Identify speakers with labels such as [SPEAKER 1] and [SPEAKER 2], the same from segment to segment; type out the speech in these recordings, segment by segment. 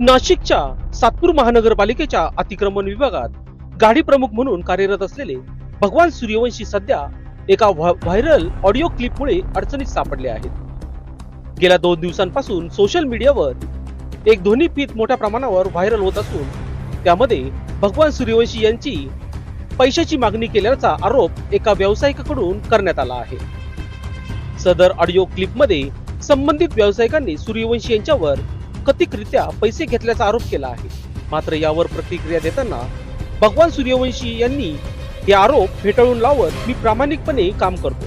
[SPEAKER 1] नाशिकच्या सातपूर महानगरपालिकेच्या अतिक्रमण विभागात गाडी प्रमुख म्हणून कार्यरत असलेले भगवान सूर्यवंशी सध्या एका व्हायरल ऑडिओ क्लिपमुळे अडचणीत सापडले आहेत. गेल्या दोन दिवसांपासून सोशल मीडियावर एक ध्वनी फीत मोठ्या प्रमाणावर व्हायरल होत असून त्यामध्ये भगवान सूर्यवंशी यांची पैशाची मागणी केल्याचा आरोप एका व्यावसायिकाकडून करण्यात आला आहे. सदर ऑडिओ क्लिपमध्ये संबंधित व्यावसायिकांनी सूर्यवंशी यांच्यावर कथितरित्या पैसे घेतल्याचा आरोप केला आहे. मात्र यावर प्रतिक्रिया देताना भगवान सूर्यवंशी यांनी हे आरोप फेटाळून लावत मी प्रामाणिकपणे काम करतो.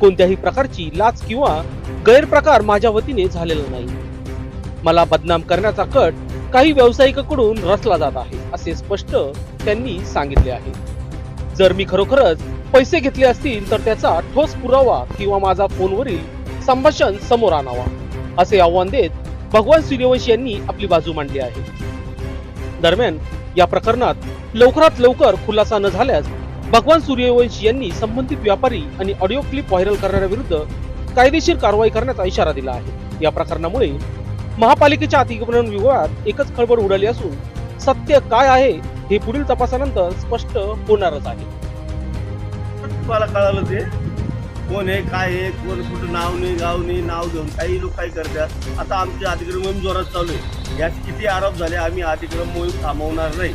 [SPEAKER 1] कोणत्याही प्रकारची लाच किंवा गैरप्रकार माझ्या वतीने झालेला नाही. मला बदनाम करण्याचा कट काही व्यावसायिकाकडून रचला जात आहे असे स्पष्ट त्यांनी सांगितले आहे. जर मी खरोखरच पैसे घेतले असतील तर त्याचा ठोस पुरावा किंवा माझा फोनवरील संभाषण समोर आणावा असे आव्हान देत भगवान सूर्यवंशी यांनी आपली बाजू मांडली आहे. दरम्यान या प्रकरणात लवकरात लवकर खुलासा न झाल्यास भगवान सूर्यवंशी यांनी संबंधित व्यापारी आणि ऑडिओ क्लिप व्हायरल करणाऱ्या विरुद्ध कायदेशीर कारवाई करण्याचा इशारा दिला आहे. या प्रकरणामुळे महापालिकेच्या अतिक्रमण विभागात एकच खळबळ उडाली असून सत्य काय आहे हे पुढील तपासानंतर स्पष्ट होणारच आहे.
[SPEAKER 2] तुम्हाला कळालं ते? कोण आहे काय आहे कोण कुठं नाव नाही गाव नाही नाव घेऊन काही लोक काही करतात? आता आमचे अतिक्रम मोहीम जोरात चालू आहे. याचे किती आरोप झाले आम्ही अतिक्रम मोहीम थांबवणार नाही.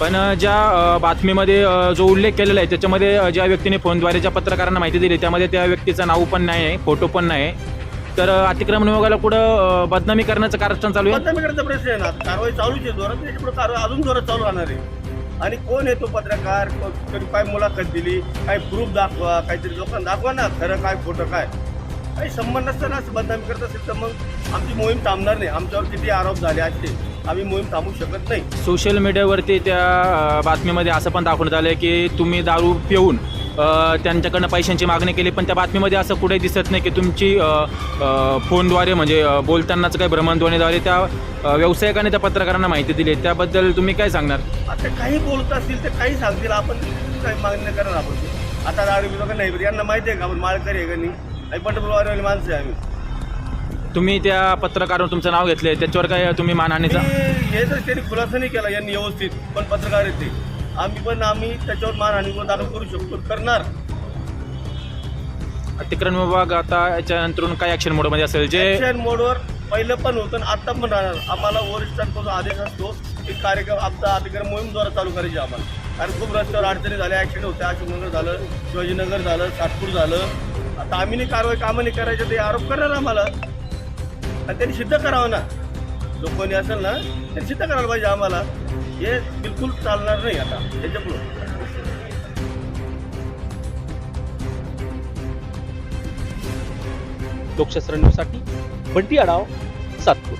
[SPEAKER 3] पण ज्या बातमीमध्ये जो उल्लेख केलेला आहे त्याच्यामध्ये ज्या व्यक्तीने फोनद्वारे ज्या पत्रकारांना माहिती दिली त्यामध्ये त्या व्यक्तीचं नाव पण नाही आहे फोटो पण नाही तर अतिक्रमण विभागाला कुठं अ, बदनामी करण्याचं कारस्थान चालू आहे?
[SPEAKER 2] बदनामीकडचा प्रश्न आहे ना कारवाई चालूच आहे जोरात त्याच्यापुढे कारवाई अजून जोरात चालू राहणार आहे. आणि कोण येतो पत्रकार? कधी काय मुलाखत दिली काय प्रूफ दाखवा काहीतरी लोकांना दाखवा ना खरं काय खोटं काय. काही संबंध नसताना बदनामी करत असेल तर मग आमची मोहीम थांबणार नाही. आमच्यावर किती आरोप झाले असते आम्ही मोहीम थांबू शकत नाही.
[SPEAKER 3] सोशल मीडियावरती त्या बातमीमध्ये असं पण दाखवण्यात आलं की तुम्ही दारू पिऊन त्यांच्याकडनं पैशांची मागणी केली पण त्या बातमीमध्ये असं कुठे दिसत नाही की तुमची फोनद्वारे म्हणजे बोलतानाच काही भ्रमणध्वनीद्वारे त्या व्यावसायिकाने त्या पत्रकारांना माहिती दिली. त्याबद्दल तुम्ही काय सांगणार?
[SPEAKER 2] आता काही बोलत असतील ते काही सांगतील. आपण काही मागणी करणार आपण? आता दारू लोक नाही. यांना माहिती आहे का? आपण माळकरी आहे का नाही? पंढरपूरवाले माणसं आहे आम्ही.
[SPEAKER 3] तुम्ही त्या पत्रकारावर तुमचं नाव घेतले त्याच्यावर काय तुम्ही मानहानीचा
[SPEAKER 2] हे जर त्यांनी खुलासा नाही केला यांनी व्यवस्थित. पण पत्रकार आहेत ते. आम्ही पण आम्ही त्याच्यावर मानहानी गुन्हा दाखल करू शकतो करणार.
[SPEAKER 3] अतिक्रमण विभाग आता याच्यानंतरून काय ऍक्शन मोडमध्ये असेल? जे
[SPEAKER 2] ऍक्शन मोडवर पहिलं पण होतं आणि आता पण राहणार. आम्हाला वरिष्ठांकडून आदेश असतो की कार्यक्रम आमचा अतिक्रम मोहीम द्वारा चालू करायची आम्हाला. कारण खूप रस्त्यावर अडचणी झाल्या ऍक्सिडेंट होत्या अशोकनगर झालं शिवाजीनगर झालं सातपूर झालं. आता आम्ही नाही कारवाई कामं नाही करायचे ते आरोप करणार आम्हाला. आणि त्यांनी सिद्ध करावं ना. जो कोणी असेल ना त्यांनी सिद्ध करायला पाहिजे आम्हाला. हे बिलकुल चालणार नाही आता त्याच्यापुढं
[SPEAKER 1] लोकशास्त्र न्यूजसाठी बंटी आढाव सातपूर.